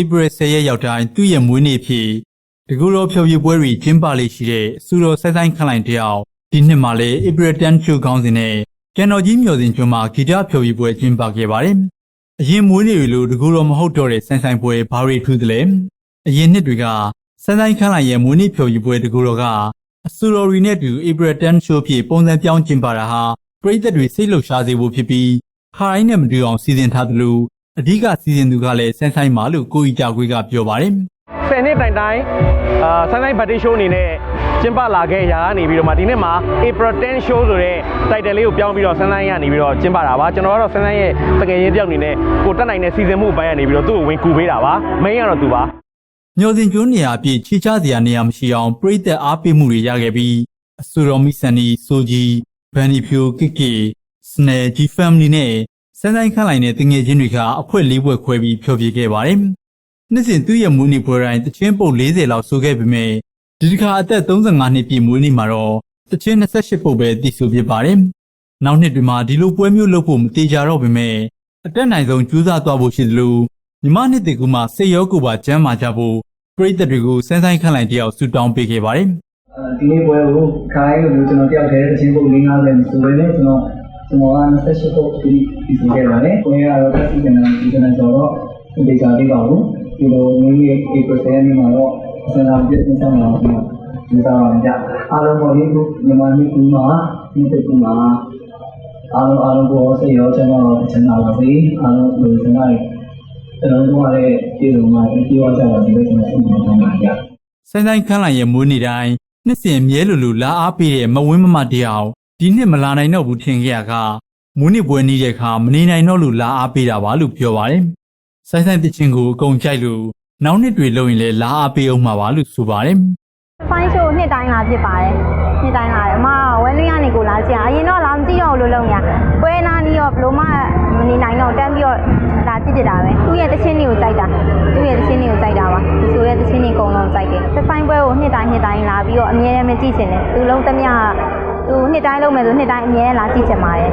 ဧပြီ10ရက်ရောက်တိုင်းသူ့ရဲ့မွေးနေ့ဖြစ်တကူတော်ဖြော်ပြပွဲတွေကျင်းပလေရှိတဲ့စူတော်ဆိုင်ဆိုင်ခန့်လိုက်တယောက်ဒီနှစ်မှာလည်းဧပြီ10ချိုခေါင်းစဉ်နဲ့ကျန်တော်ကြီးမျော်စင်ကျွန်းမှာဂီတဖြော်ပြပွဲကျင်းပခဲ့ပါတယ်။အရင်မွေးနေ့တွေလိုတကူတော်မဟုတ်တော့တဲ့ဆိုင်ဆိုင်ပွဲဘာတွေထူးသလဲ။အရင်နှစ်တွေကဆိုင်ဆိုင်ခန့်လိုက်ရဲ့မွေးနေ့ဖြော်ပြပွဲတကူတော်ကအစူတော်ရီနဲ့တူဧပြီ10ချိုဖြစ်ပုံစံပြောင်းကျင်းပတာဟာပရိသတ်တွေစိတ်လှုပ်ရှားစေဖို့ဖြစ်ပြီးခါတိုင်းနဲ့မတူအောင်စီစဉ်ထားသလို အဓိကစီစဉ်သူကလည်းဆိုင်ဆိုင်မာလို့ကိုကြီးကြခွေးကပြောပါတယ်ဆယ်နှစ်တိုင်တိုင်အာဆိုင်းဆိုင်းဘတ်တီရှိုးအနေနဲ့ကျင်းပလာခဲ့ရာကနေပြီးတော့မှဒီနေ့မှာ April 10 show ဆိုတဲ့ title လေးကိုပြောင်းပြီးတော့ဆန်းဆန်းကနေပြီးတော့ကျင်းပတာပါကျွန်တော်ကတော့ဆန်းဆန်းရဲ့တကယ်ရင်တယောက်အနေနဲ့ကိုတက်နိုင်တဲ့စီစဉ်မှုအပိုင်းကနေပြီးတော့သူ့ကိုဝင်ကူပေးတာပါ main ကတော့သူပါ။မျော်စင်ကျွန်းနေရာအပြည့်ချီချစရာနေရာမရှိအောင်ပရိသတ်အားပေးမှုတွေရခဲ့ပြီးအဆူတော်မီဆန်နီဆိုဂျီဘန်နီဖြိုကစ်ကီစနယ်ဂျီဖမ်လီနဲ့ စန်းဆိုင်ခန့်လိုက်တဲ့တငယ်ချင်းတွေကအဖွဲ့လေးပွဲခွဲပြီးဖျော်ဖြေခဲ့ပါတယ်။နှစ်စဉ်သူ့ရဲ့မွေးနေ့ပွဲတိုင်းတချင်းပုတ်40လောက်ဆိုခဲ့ပေမဲ့ဒီတစ်ခါအသက်35နှစ်ပြည့်မွေးနေ့မှာတော့တချင်း28ပုတ်ပဲတည်ဆူဖြစ်ပါတယ်။နောက်နှစ်တွေမှာဒီလိုပွဲမျိုးလုပ်ဖို့မတေချာတော့ပေမဲ့အတက်နိုင်ဆုံးကြိုးစားသွားဖို့ရှိသလိုညီမနှစ်တေကူမှာစိတ်ရောကိုယ်ပါကျမ်းမာကြဖို့ပရိသတ်တွေကိုစန်းဆိုင်ခန့်လိုက်တယောက်ဆူတောင်းပေးခဲ့ပါတယ်အဲဒီနေ့ပွဲကိုခိုင်းလို့ကျွန်တော်တယောက်တည်းတစ်ချင်းပုတ်50ဆိုပေမဲ့ကျွန်တော် ကျွန်တော်က28ပုတ်ဒီဒီဆိုခဲ့ပါတယ်။ပွဲကတော့တက်စီကနေဒီကနေ့တော့ဒီကြလေးပါဘူး။ဒီလိုမျိုးကြီး April 10ရက်နေ့မှာတော့ဆန္ဒပြည့်စုံဆောင်လာတော့ဒီစားပါကြ။အားလုံးပေါ်လေးကိုမြန်မာပြည်ကူမှာဒီတစ်ခုမှာအားလုံးအားလုံးကိုစိတ်ရောချမ်းသာတော့ချမ်းသာပါစေ။အားလုံးလူစကားတွေကျွန်တော်တို့ကလည်းပြည်စုံမှာပြေဝကြပါစေလို့ကျွန်တော်ဆုတောင်းပါကြ။စန်းဆိုင်ခန့်လိုက်ရဲ့မွေးနေ့တိုင်းနှစ်စဉ်မြဲလူလူလာအားပေးတဲ့မဝင်းမမတယောက် ဒီနှစ်မလာနိုင်တော့ဘူးထင်ခဲ့ရကမွေးနေ့ပွဲနီးတဲ့အခါမနေနိုင်တော့လို့လာအားပေးတာပါလို့ပြောပါတယ်။ဆိုင်ဆိုင်တချင်းကိုအကုန်ကြိုက်လို့နောက်နှစ်တွေလုံရင်လည်းလာအားပေးအောင်မှာပါလို့ဆိုပါတယ်ဖိုင်းရှိုးနှစ်တိုင်းလာဖြစ်ပါတယ်နှစ်တိုင်းလာတယ်အမဝဲလင်းကနေကိုလာကြည့်အရင်တော့လာမကြည့်တော့ဘူးလို့လုံညာပွဲနာနီးတော့ဘလို့မှမနေနိုင်တော့တန်းပြီးတော့လာကြည့်ပြတာပဲသူ့ရဲ့တချင်းတွေကိုကြိုက်တာသူ့ရဲ့တချင်းတွေကိုကြိုက်တာပါဒီဆိုရဲ့တချင်းတွေအကုန်လုံးကြိုက်တယ်ဖိုင်းပွဲကိုနှစ်တိုင်းနှစ်တိုင်းလာပြီးတော့အမြဲတမ်းမကြည့်ချင်တယ်သူလုံးသမျှ သူနှစ်တိုင်းလုံးမယ်ဆိုနှစ်တိုင်းအမြဲတမ်းလာကြည့်ချင်ပါတယ်